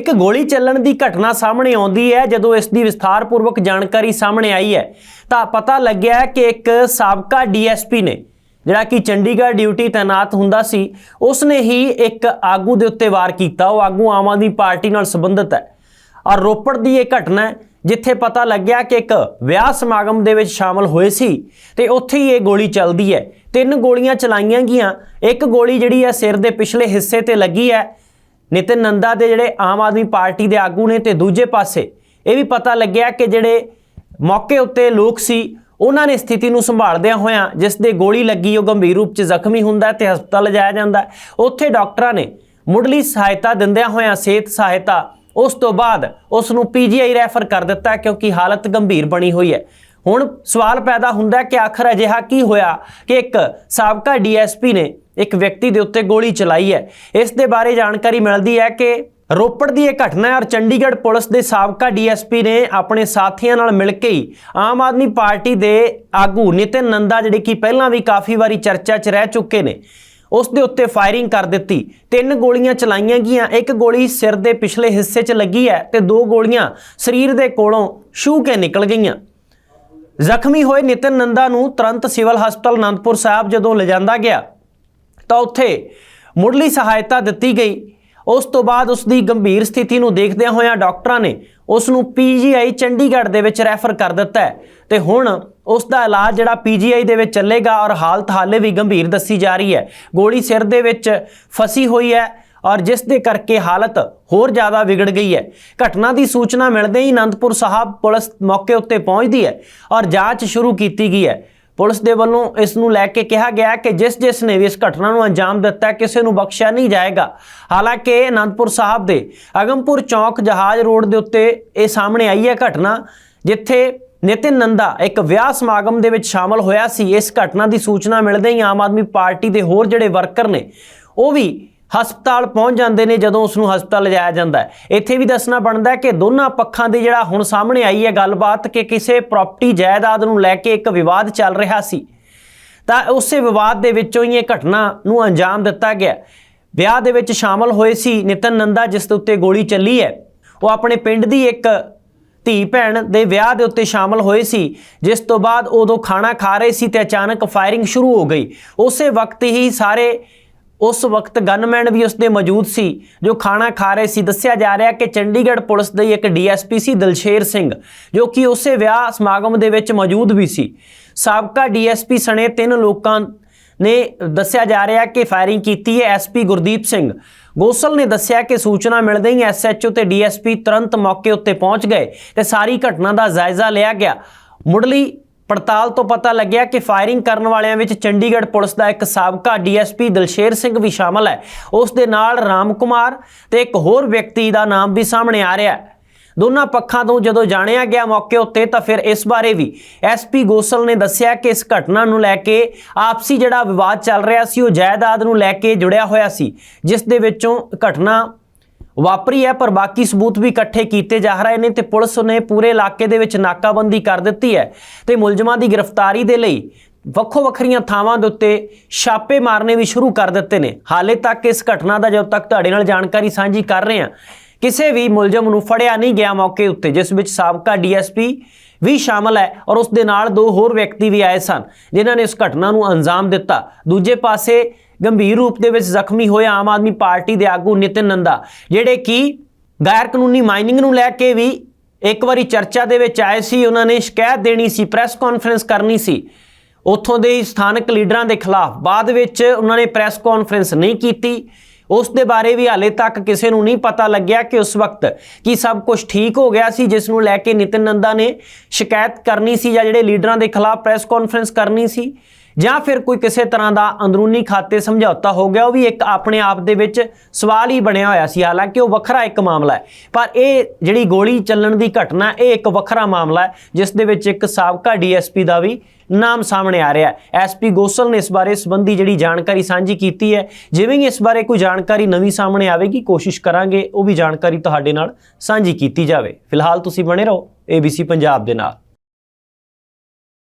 ਇੱਕ ਗੋਲੀ ਚੱਲਣ ਦੀ ਘਟਨਾ ਸਾਹਮਣੇ ਆਉਂਦੀ ਹੈ, ਜਦੋਂ ਇਸ ਦੀ ਵਿਸਥਾਰਪੂਰਵਕ ਜਾਣਕਾਰੀ ਸਾਹਮਣੇ ਆਈ ਹੈ, ਤਾਂ ਪਤਾ ਲੱਗਿਆ ਕਿ ਇੱਕ ਸਾਬਕਾ ਡੀਐਸਪੀ ਨੇ, ਜਿਹੜਾ ਕਿ ਚੰਡੀਗੜ੍ਹ ਡਿਊਟੀ ਤਾਇਨਾਤ ਹੁੰਦਾ ਸੀ ਉਸ ਨੇ ਹੀ ਇੱਕ ਆਗੂ ਦੇ ਉੱਤੇ ਵਾਰ ਕੀਤਾ। ਉਹ ਆਗੂ ਆਮ ਆਦਮੀ ਪਾਰਟੀ ਨਾਲ ਸੰਬੰਧਿਤ ਹੈ। ਔਰ ਰੋਪੜ ਦੀ ਇਹ ਘਟਨਾ ਹੈ, ਜਿੱਥੇ ਪਤਾ ਲੱਗਿਆ ਕਿ ਇੱਕ ਵਿਆਹ ਸਮਾਗਮ ਦੇ ਵਿੱਚ ਸ਼ਾਮਲ ਹੋਏ ਸੀ, ਤੇ ਉੱਥੇ ਹੀ ਇਹ ਗੋਲੀ ਚੱਲਦੀ ਹੈ। ਤਿੰਨ ਗੋਲੀਆਂ ਚਲਾਈਆਂ ਗਈਆਂ। ਇੱਕ ਗੋਲੀ ਜਿਹੜੀ ਹੈ ਸਿਰ ਦੇ ਪਿਛਲੇ ਹਿੱਸੇ ਤੇ ਲੱਗੀ ਹੈ ਨਿਤਿਨ ਨੰਦਾ ਦੇ ਜਿਹੜੇ ਆਮ ਆਦਮੀ ਪਾਰਟੀ ਦੇ ਆਗੂ ਨੇ ਤੇ ਦੂਜੇ ਪਾਸੇ ਇਹ ਵੀ ਪਤਾ ਲੱਗਿਆ ਕਿ ਜਿਹੜੇ ਮੌਕੇ ਉੱਤੇ ਲੋਕ ਸੀ, ਉਹਨਾਂ ਨੇ ਸਥਿਤੀ ਨੂੰ ਸੰਭਾਲਦਿਆਂ ਹੋਇਆਂ ਜਿਸ ਦੇ ਗੋਲੀ ਲੱਗੀ, ਉਹ ਗੰਭੀਰ ਰੂਪ 'ਚ ਜ਼ਖਮੀ ਹੁੰਦਾ ਹੈ ਤੇ ਹਸਪਤਾਲ ਲਿਜਾਇਆ ਜਾਂਦਾ। ਉੱਥੇ ਡਾਕਟਰਾਂ ਨੇ ਮੁੱਢਲੀ ਸਹਾਇਤਾ ਦਿੰਦਿਆਂ ਹੋਇਆਂ ਸਿਹਤ ਸਹਾਇਤਾ ਉਸ ਤੋਂ ਬਾਅਦ ਉਸ ਨੂੰ ਪੀਜੀਆਈ ਰੈਫਰ ਕਰ ਦਿੱਤਾ ਕਿਉਂਕਿ ਹਾਲਤ ਗੰਭੀਰ ਬਣੀ ਹੋਈ ਹੈ। ਹੁਣ ਸਵਾਲ ਪੈਦਾ ਹੁੰਦਾ ਕਿ ਆਖਰ ਅਜਿਹਾ ਕੀ ਹੋਇਆ ਕਿ ਇੱਕ ਸਾਬਕਾ ਡੀਐਸਪੀ ਨੇ ਇੱਕ ਵਿਅਕਤੀ ਦੇ ਉੱਤੇ ਗੋਲੀ ਚਲਾਈ ਹੈ। ਇਸ ਦੇ ਬਾਰੇ ਜਾਣਕਾਰੀ ਮਿਲਦੀ ਹੈ ਕਿ ਰੋਪੜ ਦੀ ਇਹ ਘਟਨਾ ਹੈ ਔਰ ਚੰਡੀਗੜ੍ਹ ਪੁਲਿਸ ਦੇ ਸਾਬਕਾ ਡੀਐਸਪੀ ਨੇ ਆਪਣੇ ਸਾਥੀਆਂ ਨਾਲ ਮਿਲ ਕੇ ਹੀ ਆਮ ਆਦਮੀ ਪਾਰਟੀ ਦੇ ਆਗੂ ਨਿਤਿਨ ਨੰਦਾ, ਜਿਹੜੇ ਕਿ ਪਹਿਲਾਂ ਵੀ ਕਾਫੀ ਵਾਰੀ ਚਰਚਾ 'ਚ ਰਹਿ ਚੁੱਕੇ ਨੇ, ਉਸ ਦੇ ਉੱਤੇ ਫਾਇਰਿੰਗ ਕਰ ਦਿੱਤੀ। ਤਿੰਨ ਗੋਲੀਆਂ ਚਲਾਈਆਂ ਗਈਆਂ, ਇੱਕ ਗੋਲੀ ਸਿਰ ਦੇ ਪਿਛਲੇ ਹਿੱਸੇ 'ਚ ਲੱਗੀ ਹੈ ਤੇ ਦੋ ਗੋਲੀਆਂ ਸਰੀਰ ਦੇ ਕੋਲੋਂ ਛੂ ਕੇ ਨਿਕਲ ਗਈਆਂ। ਜ਼ਖਮੀ ਹੋਏ ਨਿਤਿਨ ਨੰਦਾ ਨੂੰ ਤੁਰੰਤ ਸਿਵਲ ਹਸਪਤਾਲ ਅਨੰਦਪੁਰ ਸਾਹਿਬ ਜਦੋਂ ਲਿਜਾਂਦਾ ਗਿਆ, ਤਾਂ ਉੱਥੇ ਮੁੱਢਲੀ ਸਹਾਇਤਾ ਦਿੱਤੀ ਗਈ। ਉਸ ਤੋਂ ਬਾਅਦ ਉਸ ਦੀ ਗੰਭੀਰ ਸਥਿਤੀ ਨੂੰ ਦੇਖਦਿਆਂ ਹੋਇਆਂ ਡਾਕਟਰਾਂ ਨੇ ਉਸ ਨੂੰ ਪੀਜੀਆਈ ਚੰਡੀਗੜ੍ਹ ਦੇ ਵਿੱਚ ਰੈਫਰ ਕਰ ਦਿੱਤਾ ਹੈ ਤੇ ਹੁਣ ਉਸ ਦਾ ਇਲਾਜ ਜਿਹੜਾ ਪੀਜੀਆਈ ਦੇ ਵਿੱਚ ਚੱਲੇਗਾ ਔਰ ਹਾਲਤ ਹਾਲੇ ਵੀ ਗੰਭੀਰ ਦੱਸੀ ਜਾ ਰਹੀ ਹੈ। ਗੋਲੀ ਸਿਰ ਦੇ ਵਿੱਚ ਫਸੀ ਹੋਈ ਹੈ ਔਰ ਜਿਸ ਦੇ ਕਰਕੇ ਹਾਲਤ ਹੋਰ ਜ਼ਿਆਦਾ ਵਿਗੜ ਗਈ ਹੈ। ਘਟਨਾ ਦੀ ਸੂਚਨਾ ਮਿਲਦੇ ਹੀ ਅਨੰਦਪੁਰ ਸਾਹਿਬ ਪੁਲਿਸ ਮੌਕੇ ਉੱਤੇ ਪਹੁੰਚਦੀ ਹੈ ਔਰ ਜਾਂਚ ਸ਼ੁਰੂ ਕੀਤੀ ਗਈ ਹੈ। ਪੁਲਿਸ ਦੇ ਵੱਲੋਂ ਇਸ ਨੂੰ ਲੈ ਕੇ ਕਿਹਾ ਗਿਆ ਕਿ ਜਿਸ ਜਿਸ ਨੇ ਵੀ ਇਸ ਘਟਨਾ ਨੂੰ ਅੰਜਾਮ ਦਿੱਤਾ ਕਿਸੇ ਨੂੰ ਬਖਸ਼ਿਆ ਨਹੀਂ ਜਾਏਗਾ। ਹਾਲਾਂਕਿ ਅਨੰਦਪੁਰ ਸਾਹਿਬ ਦੇ ਅਗਮਪੁਰ ਚੌਕ ਜਹਾਜ਼ ਰੋਡ ਦੇ ਉੱਤੇ ਇਹ ਸਾਹਮਣੇ ਆਈ ਹੈ ਘਟਨਾ, ਜਿੱਥੇ ਨਿਤਿਨ ਨੰਦਾ ਇੱਕ ਵਿਆਹ ਸਮਾਗਮ ਦੇ ਵਿੱਚ ਸ਼ਾਮਲ ਹੋਇਆ ਸੀ। ਇਸ ਘਟਨਾ ਦੀ ਸੂਚਨਾ ਮਿਲਦੇ ਹੀ ਆਮ ਆਦਮੀ ਪਾਰਟੀ ਦੇ ਹੋਰ ਜਿਹੜੇ ਵਰਕਰ ਨੇ, ਉਹ ਵੀ ਹਸਪਤਾਲ ਪਹੁੰਚ ਜਾਂਦੇ ਨੇ ਜਦੋਂ ਉਸ ਨੂੰ ਹਸਪਤਾਲ ਲਿਜਾਇਆ ਜਾਂਦਾ ਇੱਥੇ ਵੀ ਦੱਸਣਾ ਬਣਦਾ ਕਿ ਦੋਨਾਂ ਪੱਖਾਂ ਦੀ ਜਿਹੜਾ ਹੁਣ ਸਾਹਮਣੇ ਆਈ ਹੈ ਗੱਲਬਾਤ ਕਿ ਕਿਸੇ ਪ੍ਰਾਪਰਟੀ ਜਾਇਦਾਦ ਨੂੰ ਲੈ ਕੇ ਇੱਕ ਵਿਵਾਦ ਚੱਲ ਰਿਹਾ ਸੀ। ਤਾਂ ਉਸੇ ਵਿਵਾਦ ਦੇ ਵਿੱਚੋਂ ਹੀ ਇਹ ਘਟਨਾ ਨੂੰ ਅੰਜਾਮ ਦਿੱਤਾ ਗਿਆ। ਵਿਆਹ ਦੇ ਵਿੱਚ ਸ਼ਾਮਲ ਹੋਏ ਸੀ ਨਿਤਨ ਨੰਦਾ, ਜਿਸ ਦੇ ਉੱਤੇ ਗੋਲੀ ਚੱਲੀ ਹੈ। ਉਹ ਆਪਣੇ ਪਿੰਡ ਦੀ ਇੱਕ ਧੀ ਭੈਣ ਦੇ ਵਿਆਹ ਦੇ ਉੱਤੇ ਸ਼ਾਮਲ ਹੋਏ ਸੀ, ਜਿਸ ਤੋਂ ਬਾਅਦ ਉਦੋਂ ਖਾਣਾ ਖਾ ਰਹੇ ਸੀ ਤੇ ਅਚਾਨਕ ਫਾਇਰਿੰਗ ਸ਼ੁਰੂ ਹੋ ਗਈ। ਉਸੇ ਵਕਤ ਹੀ ਸਾਰੇ ਉਸ ਵਕਤ ਗਨਮੈਨ ਵੀ ਉਸ ਦੇ ਮੌਜੂਦ ਸੀ, ਜੋ ਖਾਣਾ ਖਾ ਰਹੇ ਸੀ। ਦੱਸਿਆ ਜਾ ਰਿਹਾ ਕਿ ਚੰਡੀਗੜ੍ਹ ਪੁਲਿਸ ਦੇ ਇੱਕ ਡੀਐਸਪੀ ਸੀ, ਦਲਸ਼ੇਰ ਸਿੰਘ, ਜੋ ਕਿ ਉਸੇ ਵਿਆਹ ਸਮਾਗਮ ਦੇ ਵਿੱਚ ਮੌਜੂਦ ਵੀ ਸੀ। ਸਾਬਕਾ ਡੀਐਸਪੀ ਸਣੇ ਤਿੰਨ ਲੋਕਾਂ ਨੇ ਦੱਸਿਆ ਜਾ ਰਿਹਾ ਕਿ ਫਾਇਰਿੰਗ ਕੀਤੀ ਹੈ ਐਸਪੀ ਗੁਰਦੀਪ ਸਿੰਘ। ਗੋਸਲ ਨੇ ਦੱਸਿਆ ਕਿ ਸੂਚਨਾ ਮਿਲਦੇ ਹੀ ਐਸਐਚਓ ਤੇ ਡੀਐਸਪੀ ਤੁਰੰਤ ਮੌਕੇ ਉੱਤੇ ਪਹੁੰਚ ਗਏ ਤੇ ਸਾਰੀ ਘਟਨਾ ਦਾ ਜਾਇਜ਼ਾ ਲਿਆ ਗਿਆ। ਮੁੱਢਲੀ ਪੜਤਾਲ ਤੋਂ ਪਤਾ ਲੱਗਿਆ ਕਿ ਫਾਇਰਿੰਗ ਕਰਨ ਵਾਲਿਆਂ ਵਿੱਚ ਚੰਡੀਗੜ੍ਹ ਪੁਲਿਸ ਦਾ ਇੱਕ ਸਾਬਕਾ ਡੀਐਸਪੀ ਦਲਸ਼ੇਰ ਸਿੰਘ ਵੀ ਸ਼ਾਮਲ ਹੈ। ਉਸ ਦੇ ਨਾਲ ਰਾਮ ਕੁਮਾਰ ਤੇ ਇੱਕ ਹੋਰ ਵਿਅਕਤੀ ਦਾ ਨਾਮ ਵੀ ਸਾਹਮਣੇ ਆ ਰਿਹਾ ਹੈ। ਦੋਨਾਂ ਪੱਖਾਂ ਤੋਂ ਜਦੋਂ ਜਾਣਿਆ ਗਿਆ ਮੌਕੇ ਉੱਤੇ ਤਾਂ ਫਿਰ ਇਸ ਬਾਰੇ ਵੀ ਐਸਪੀ ਗੋਸਲ ਨੇ ਦੱਸਿਆ ਕਿ ਇਸ ਘਟਨਾ ਨੂੰ ਲੈ ਕੇ ਆਪਸੀ ਜਿਹੜਾ ਵਿਵਾਦ ਚੱਲ ਰਿਹਾ ਸੀ, ਉਹ ਜਾਇਦਾਦ ਨੂੰ ਲੈ ਕੇ ਜੁੜਿਆ ਹੋਇਆ ਸੀ, ਜਿਸ ਦੇ ਵਿੱਚੋਂ ਘਟਨਾ ਵਾਪਰੀ ਹੈ, ਪਰ ਬਾਕੀ ਸਬੂਤ ਵੀ ਇਕੱਠੇ ਕੀਤੇ ਜਾ ਰਹੇ ਨੇ ਤੇ ਪੁਲਿਸ ਨੇ ਪੂਰੇ ਇਲਾਕੇ ਦੇ ਵਿੱਚ ਨਾਕਾਬੰਦੀ ਕਰ ਦਿੱਤੀ ਹੈ ਤੇ ਮੁਲਜ਼ਮਾਂ ਦੀ ਗ੍ਰਿਫਤਾਰੀ ਦੇ ਲਈ ਵੱਖੋ ਵੱਖਰੀਆਂ ਥਾਵਾਂ ਦੇ ਉੱਤੇ ਛਾਪੇ ਮਾਰਨੇ ਵੀ ਸ਼ੁਰੂ ਕਰ ਦਿੱਤੇ ਨੇ। ਹਾਲੇ ਤੱਕ ਇਸ ਘਟਨਾ ਦਾ ਜਦੋਂ ਤੱਕ ਤੁਹਾਡੇ ਨਾਲ ਜਾਣਕਾਰੀ ਸਾਂਝੀ ਕਰ ਰਹੇ ਹਾਂ। ਕਿਸੇ ਵੀ ਮੁਲਜ਼ਮ ਨੂੰ ਫੜਿਆ ਨਹੀਂ ਗਿਆ ਮੌਕੇ ਉੱਤੇ, ਜਿਸ ਵਿੱਚ ਸਾਬਕਾ ਡੀਐਸਪੀ ਵੀ ਸ਼ਾਮਲ ਹੈ ਔਰ ਉਸ ਦੇ ਨਾਲ ਦੋ ਹੋਰ ਵਿਅਕਤੀ ਵੀ ਆਏ ਸਨ, ਜਿਨ੍ਹਾਂ ਨੇ ਇਸ ਘਟਨਾ ਨੂੰ ਅੰਜਾਮ ਦਿੱਤਾ। ਦੂਜੇ ਪਾਸੇ ਗੰਭੀਰ ਰੂਪ ਦੇ ਵਿੱਚ ਜ਼ਖਮੀ ਹੋਏ ਆਮ ਆਦਮੀ ਪਾਰਟੀ ਦੇ ਆਗੂ ਨਿਤਿਨ ਨੰਦਾ, ਜਿਹੜੇ ਕਿ ਗੈਰ ਕਾਨੂੰਨੀ ਮਾਈਨਿੰਗ ਨੂੰ ਲੈ ਕੇ ਵੀ ਇੱਕ ਵਾਰੀ ਚਰਚਾ ਦੇ ਵਿੱਚ ਆਏ ਸੀ, ਉਹਨਾਂ ਨੇ ਸ਼ਿਕਾਇਤ ਦੇਣੀ ਸੀ, ਪ੍ਰੈਸ ਕਾਨਫਰੰਸ ਕਰਨੀ ਸੀ। ਉੱਥੋਂ ਦੇ ਸਥਾਨਕ ਲੀਡਰਾਂ ਦੇ ਖਿਲਾਫ ਬਾਅਦ ਵਿੱਚ ਉਹਨਾਂ ਨੇ ਪ੍ਰੈਸ ਕਾਨਫਰੰਸ ਨਹੀਂ ਕੀਤੀ। ਉਸ ਦੇ ਬਾਰੇ ਵੀ ਹਾਲੇ ਤੱਕ ਕਿਸੇ ਨੂੰ ਨਹੀਂ ਪਤਾ ਲੱਗਿਆ ਕਿ ਉਸ ਵਕਤ ਕੀ ਸਭ ਕੁਝ ਠੀਕ ਹੋ ਗਿਆ ਸੀ, ਜਿਸ ਨੂੰ ਲੈ ਕੇ ਨਿਤਿਨ ਨੰਦਾ ਨੇ ਸ਼ਿਕਾਇਤ ਕਰਨੀ ਸੀ ਜਾਂ ਜਿਹੜੇ ਲੀਡਰਾਂ ਦੇ ਖਿਲਾਫ ਪ੍ਰੈਸ ਕਾਨਫਰੰਸ ਕਰਨੀ ਸੀ। ਜਾਂ ਫਿਰ ਕੋਈ ਕਿਸੇ ਤਰ੍ਹਾਂ ਦਾ ਅੰਦਰੂਨੀ ਖਾਤੇ ਸਮਝੌਤਾ ਹੋ ਗਿਆ, ਉਹ ਵੀ ਇੱਕ ਆਪਣੇ ਆਪ ਦੇ ਵਿੱਚ ਸਵਾਲ ਹੀ ਬਣਿਆ ਹੋਇਆ ਸੀ। ਹਾਲਾਂਕਿ ਉਹ ਵੱਖਰਾ ਇੱਕ ਮਾਮਲਾ ਹੈ, ਪਰ ਇਹ ਜਿਹੜੀ ਗੋਲੀ ਚੱਲਣ ਦੀ ਘਟਨਾ, ਇਹ ਇੱਕ ਵੱਖਰਾ ਮਾਮਲਾ ਹੈ, ਜਿਸ ਦੇ ਵਿੱਚ ਇੱਕ ਸਾਬਕਾ ਡੀਐਸਪੀ ਦਾ ਵੀ ਨਾਮ ਸਾਹਮਣੇ ਆ ਰਿਹਾ ਹੈ। ਐਸਪੀ ਗੋਸਲ ਨੇ ਇਸ ਬਾਰੇ ਸੰਬੰਧੀ ਜਿਹੜੀ ਜਾਣਕਾਰੀ ਸਾਂਝੀ ਕੀਤੀ ਹੈ, ਜਿਵੇਂ ਹੀ ਇਸ ਬਾਰੇ ਕੋਈ ਜਾਣਕਾਰੀ ਨਵੀਂ ਸਾਹਮਣੇ ਆਵੇਗੀ, ਕੋਸ਼ਿਸ਼ ਕਰਾਂਗੇ ਉਹ ਵੀ ਜਾਣਕਾਰੀ ਤੁਹਾਡੇ ਨਾਲ ਸਾਂਝੀ ਕੀਤੀ ਜਾਵੇ। ਫਿਲਹਾਲ ਤੁਸੀਂ ਬਣੇ ਰਹੋ ABC ਪੰਜਾਬ ਦੇ ਨਾਲ।